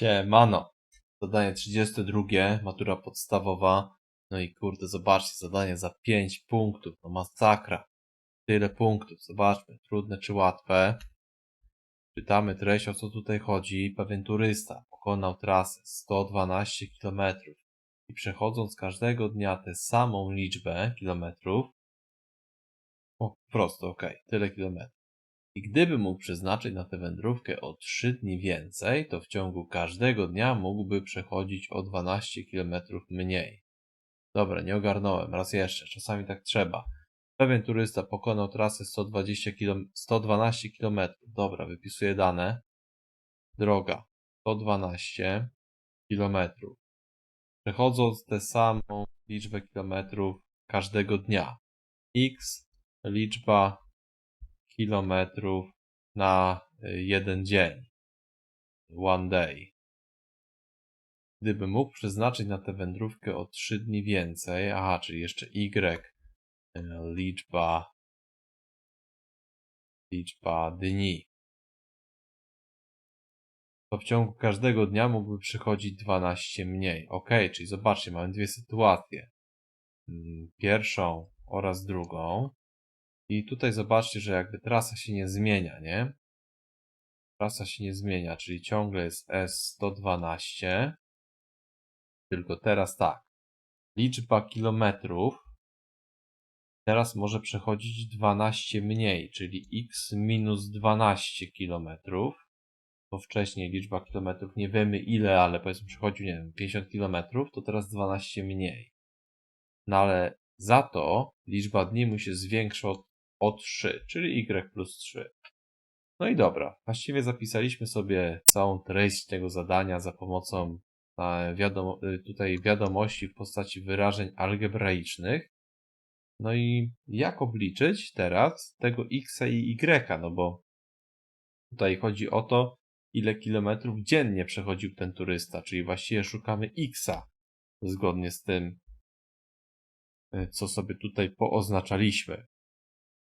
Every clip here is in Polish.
Siemano. Zadanie 32, matura podstawowa. No i kurde, zobaczcie, zadanie za 5 punktów. No masakra. Tyle punktów. Zobaczmy, trudne czy łatwe. Czytamy treść, o co tutaj chodzi. Pewien turysta pokonał trasę 112 km i przechodząc każdego dnia tę samą liczbę kilometrów, po prostu okej, tyle kilometrów. I gdyby mógł przeznaczyć na tę wędrówkę o 3 dni więcej, to w ciągu każdego dnia mógłby przechodzić o 12 km mniej. Dobra, nie ogarnąłem, raz jeszcze, czasami tak trzeba. Pewien turysta pokonał trasę 120 km, 112 km. Dobra, wypisuję dane. Droga 112 km. Przechodząc tę samą liczbę kilometrów każdego dnia. X liczba kilometrów na y, jeden dzień. One day. Gdyby mógł przeznaczyć na tę wędrówkę o 3 dni więcej, aha, czyli jeszcze Y, y, liczba, liczba dni, to w ciągu każdego dnia mógłby przychodzić 12 mniej. Ok, czyli zobaczcie, mamy dwie sytuacje. Mm, Pierwszą oraz drugą. I tutaj zobaczcie, że jakby trasa się nie zmienia, nie? Trasa się nie zmienia, czyli ciągle jest S112. Tylko teraz tak. Liczba kilometrów teraz może przechodzić 12 mniej, czyli x minus 12 kilometrów. Bo wcześniej liczba kilometrów nie wiemy ile, ale powiedzmy przechodził, nie wiem, 50 kilometrów, to teraz 12 mniej. No ale za to liczba dni mu się zwiększa o, o 3, czyli y plus 3. No i dobra, właściwie zapisaliśmy sobie całą treść tego zadania za pomocą e, wiadomo, y, tutaj wiadomości w postaci wyrażeń algebraicznych. No i jak obliczyć teraz tego x i y, no bo tutaj chodzi o to, ile kilometrów dziennie przechodził ten turysta, czyli właściwie szukamy xa zgodnie z tym, y, co sobie tutaj pooznaczaliśmy.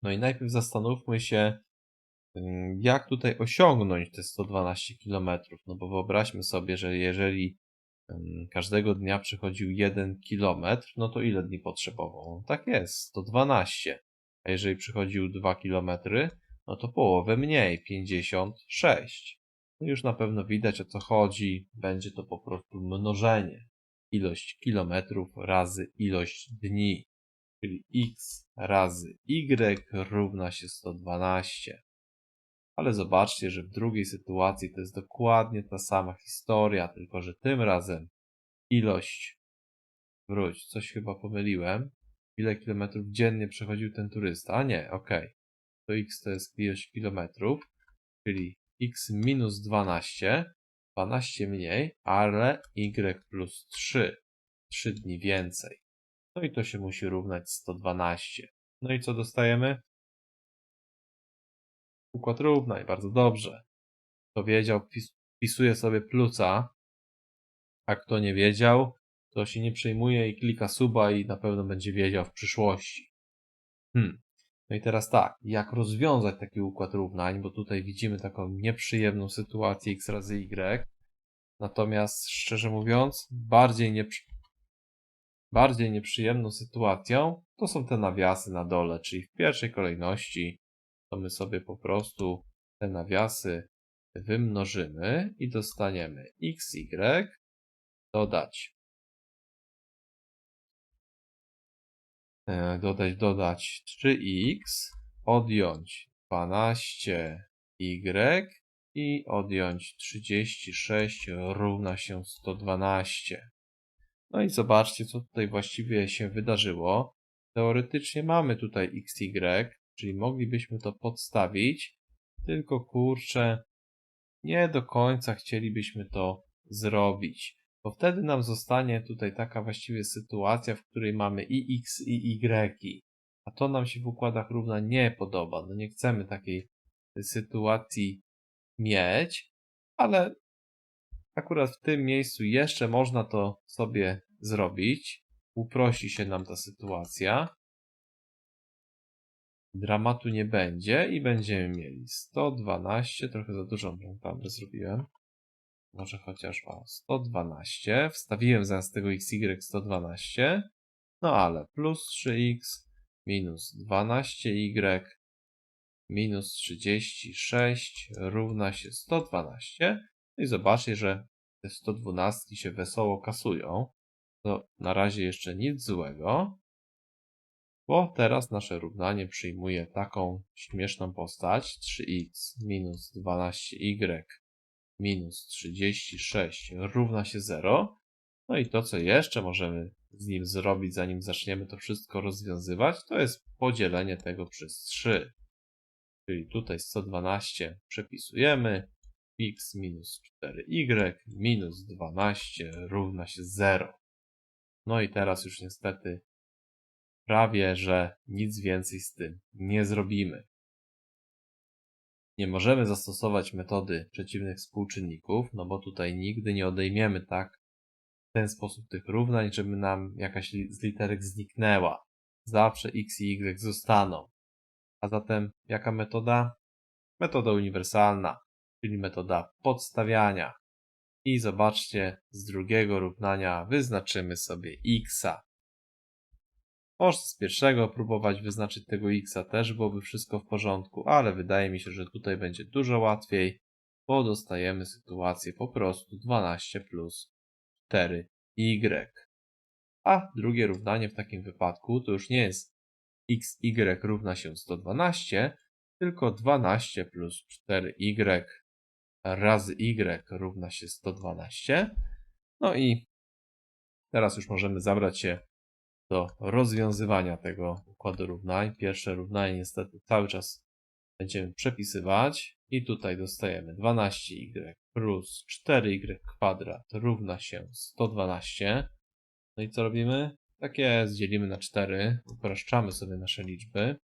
No i najpierw zastanówmy się, y, jak tutaj osiągnąć te 112 km. No bo wyobraźmy sobie, że jeżeli y, każdego dnia przechodził 1 km, no to ile dni potrzebował? Tak jest, 112. A jeżeli przychodził 2 km, no to połowę mniej, 56. No już na pewno widać o co chodzi. Będzie to po prostu mnożenie. Ilość kilometrów razy ilość dni. Czyli x razy y równa się 112. Ale zobaczcie, że w drugiej sytuacji to jest dokładnie ta sama historia, tylko że tym razem ilość. Wróć, coś chyba pomyliłem. Ile kilometrów dziennie przechodził ten turysta? A nie, ok. To x to jest ilość kilometrów, czyli x minus 12, 12 mniej, ale y plus 3, 3 dni więcej. No i to się musi równać 112. No i co dostajemy? Układ równaj, bardzo dobrze. Kto wiedział, wpisuje sobie plusa, a kto nie wiedział, to się nie przejmuje i klika suba i na pewno będzie wiedział w przyszłości. Hmm. No i teraz tak, jak rozwiązać taki układ równań, bo tutaj widzimy taką nieprzyjemną sytuację x razy y. Natomiast szczerze mówiąc, bardziej, nieprzy... bardziej nieprzyjemną sytuacją to są te nawiasy na dole, czyli w pierwszej kolejności to my sobie po prostu te nawiasy wymnożymy i dostaniemy xy dodać E, dodać, dodać 3x, odjąć 12y i odjąć 36 równa się 112. No i zobaczcie, co tutaj właściwie się wydarzyło. Teoretycznie mamy tutaj xy, czyli moglibyśmy to podstawić, tylko kurczę, nie do końca chcielibyśmy to zrobić bo wtedy nam zostanie tutaj taka właściwie sytuacja, w której mamy i x i y, a to nam się w układach równa nie podoba. No nie chcemy takiej sytuacji mieć, ale akurat w tym miejscu jeszcze można to sobie zrobić. Uprości się nam ta sytuacja. Dramatu nie będzie i będziemy mieli 112, trochę za dużą tam zrobiłem. może chociaż o 112. Wstawiłem zamiast tego xy 112. No ale plus 3x minus 12y minus 36 równa się 112. No i zobaczcie, że te 112 się wesoło kasują. To na razie jeszcze nic złego, bo teraz nasze równanie przyjmuje taką śmieszną postać 3x minus 12y minus 36 równa się 0. No i to, co jeszcze możemy z nim zrobić, zanim zaczniemy to wszystko rozwiązywać, to jest podzielenie tego przez 3. Czyli tutaj 112 przepisujemy, x minus 4y minus 12 równa się 0. No i teraz już niestety prawie, że nic więcej z tym nie zrobimy. Nie możemy zastosować metody przeciwnych współczynników, no bo tutaj nigdy nie odejmiemy tak w ten sposób tych równań, żeby nam jakaś z literek zniknęła. Zawsze x i y zostaną. A zatem jaka metoda? Metoda uniwersalna, czyli metoda podstawiania. I zobaczcie, z drugiego równania wyznaczymy sobie xa. Można z pierwszego próbować wyznaczyć tego xa też byłoby wszystko w porządku, ale wydaje mi się, że tutaj będzie dużo łatwiej, bo dostajemy sytuację po prostu 12 plus 4y. A drugie równanie w takim wypadku to już nie jest xy równa się 112, tylko 12 plus 4y razy y równa się 112. No i teraz już możemy zabrać się do rozwiązywania tego układu równań. Pierwsze równanie niestety cały czas będziemy przepisywać i tutaj dostajemy 12y plus 4y kwadrat równa się 112. No i co robimy? Tak jest, dzielimy na 4, upraszczamy sobie nasze liczby.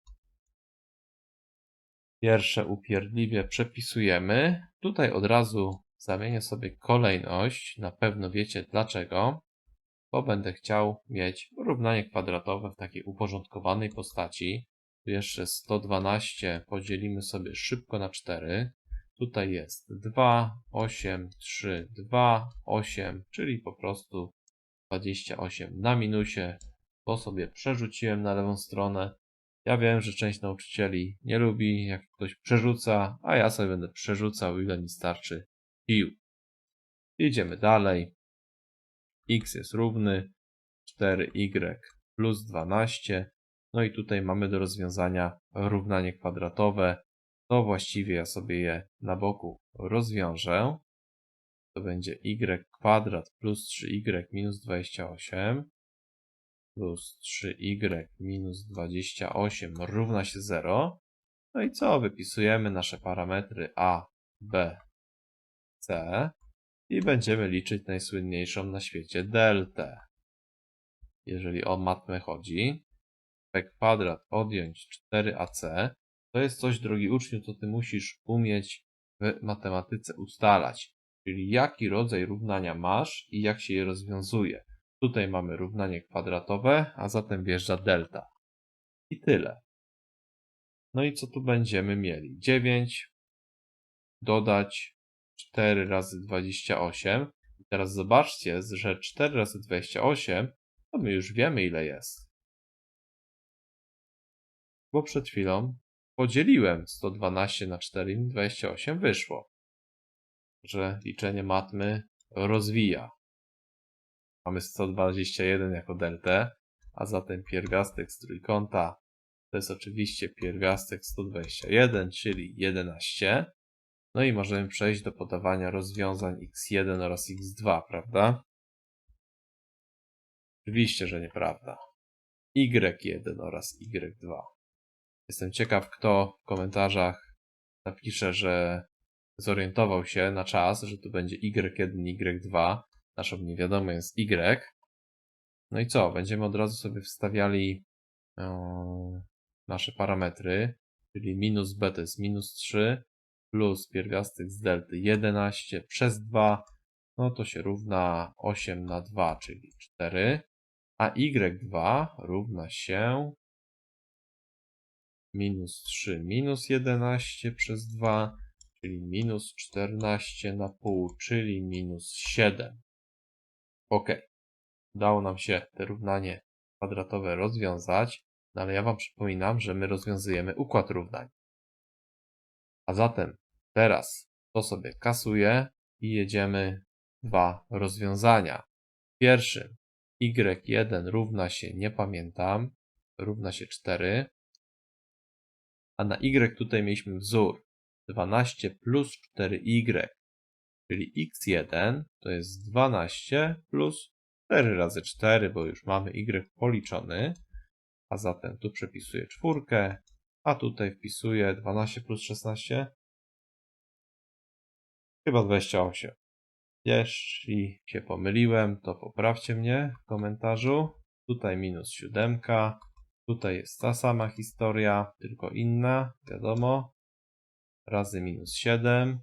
Pierwsze upierdliwie przepisujemy. Tutaj od razu zamienię sobie kolejność. Na pewno wiecie dlaczego. Bo będę chciał mieć równanie kwadratowe w takiej uporządkowanej postaci. Tu jeszcze 112 podzielimy sobie szybko na 4. Tutaj jest 2, 8, 3, 2, 8, czyli po prostu 28 na minusie. To sobie przerzuciłem na lewą stronę. Ja wiem, że część nauczycieli nie lubi, jak ktoś przerzuca, a ja sobie będę przerzucał, ile mi starczy sił. Idziemy dalej. x jest równy 4y plus 12. No i tutaj mamy do rozwiązania równanie kwadratowe. To właściwie ja sobie je na boku rozwiążę. To będzie y kwadrat plus 3y minus 28 plus 3y minus 28 równa się 0. No i co? Wypisujemy nasze parametry a, b, c i będziemy liczyć najsłynniejszą na świecie deltę. Jeżeli o matmę chodzi, p kwadrat odjąć 4ac, to jest coś, drogi uczniu, co ty musisz umieć w matematyce ustalać. Czyli jaki rodzaj równania masz i jak się je rozwiązuje. Tutaj mamy równanie kwadratowe, a zatem wjeżdża delta. I tyle. No i co tu będziemy mieli? 9 dodać 4 razy 28. I teraz zobaczcie, że 4 razy 28 to my już wiemy ile jest. Bo przed chwilą podzieliłem 112 na 4 i 28 wyszło. Że liczenie matmy rozwija. Mamy 121 jako deltę, a zatem pierwiastek z trójkąta to jest oczywiście pierwiastek 121, czyli 11. No i możemy przejść do podawania rozwiązań x1 oraz x2, prawda? Oczywiście, że nieprawda. y1 oraz y2. Jestem ciekaw, kto w komentarzach napisze, że zorientował się na czas, że tu będzie y1 i y2, naszą niewiadomą jest y. No i co? Będziemy od razu sobie wstawiali e, nasze parametry, czyli minus b to jest minus 3, plus pierwiastek z delty 11 przez 2, no to się równa 8 na 2, czyli 4, a y2 równa się minus 3 minus 11 przez 2, czyli minus 14 na pół, czyli minus 7. Ok. Udało nam się te równanie kwadratowe rozwiązać, no ale ja Wam przypominam, że my rozwiązujemy układ równań. A zatem teraz to sobie kasuję i jedziemy dwa rozwiązania. Pierwszym y1 równa się, nie pamiętam, równa się 4, a na y tutaj mieliśmy wzór 12 plus 4y, czyli x1 to jest 12 plus 4 razy 4, bo już mamy y policzony, a zatem tu przepisuję czwórkę, a tutaj wpisuję 12 plus 16, chyba 28. Jeśli się pomyliłem, to poprawcie mnie w komentarzu. Tutaj minus 7, tutaj jest ta sama historia, tylko inna, wiadomo. Razy minus 7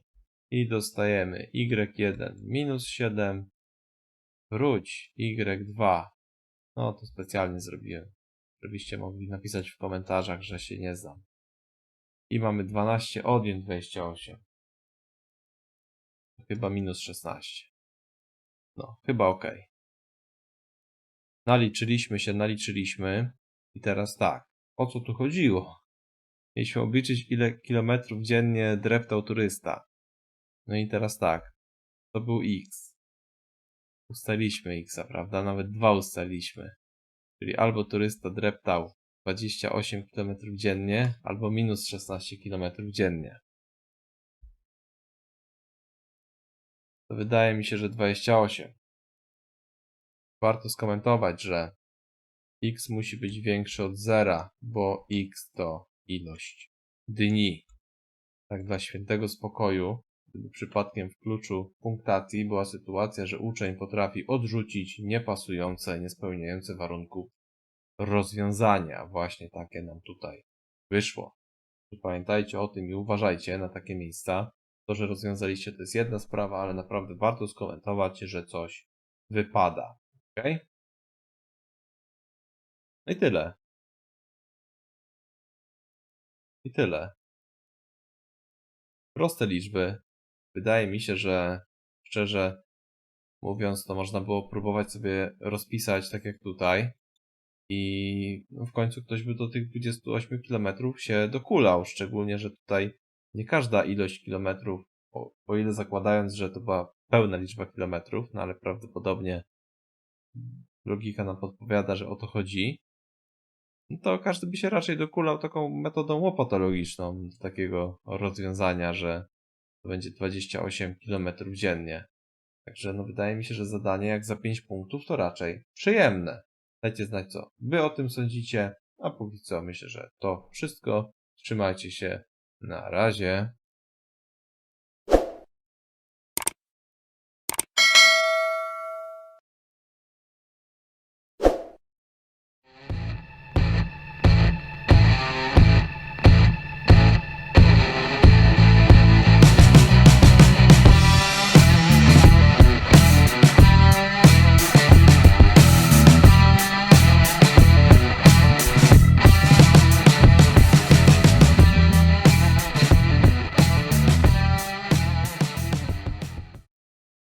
i dostajemy y1 minus 7, wróć y2. No to specjalnie zrobiłem, żebyście mogli napisać w komentarzach, że się nie znam. I mamy 12 odjąć 28. Chyba minus 16. No, chyba ok. Naliczyliśmy się, naliczyliśmy. I teraz tak. O co tu chodziło? Mieliśmy obliczyć, ile kilometrów dziennie dreptał turysta. No i teraz tak. To był x. Ustaliliśmy x, prawda? Nawet dwa ustaliliśmy. Czyli albo turysta dreptał 28 km dziennie, albo minus 16 km dziennie. to wydaje mi się, że 28. Warto skomentować, że x musi być większy od zera, bo x to ilość dni. Tak dla świętego spokoju, gdyby przypadkiem w kluczu punktacji była sytuacja, że uczeń potrafi odrzucić niepasujące, niespełniające warunków rozwiązania. Właśnie takie nam tutaj wyszło. Pamiętajcie o tym i uważajcie na takie miejsca. To, że rozwiązaliście, to jest jedna sprawa, ale naprawdę warto skomentować, że coś wypada. Ok? No i tyle. I tyle. Proste liczby. Wydaje mi się, że szczerze mówiąc, to można było próbować sobie rozpisać tak jak tutaj. I no, w końcu ktoś by do tych 28 km się dokulał. Szczególnie, że tutaj nie każda ilość kilometrów, o, o ile zakładając, że to była pełna liczba kilometrów, no ale prawdopodobnie logika nam podpowiada, że o to chodzi, no to każdy by się raczej dokulał taką metodą łopatologiczną do takiego rozwiązania, że będzie 28 km dziennie. Także no wydaje mi się, że zadanie jak za 5 punktów to raczej przyjemne. Dajcie znać co wy o tym sądzicie, a póki co myślę, że to wszystko. Trzymajcie się. Na razie.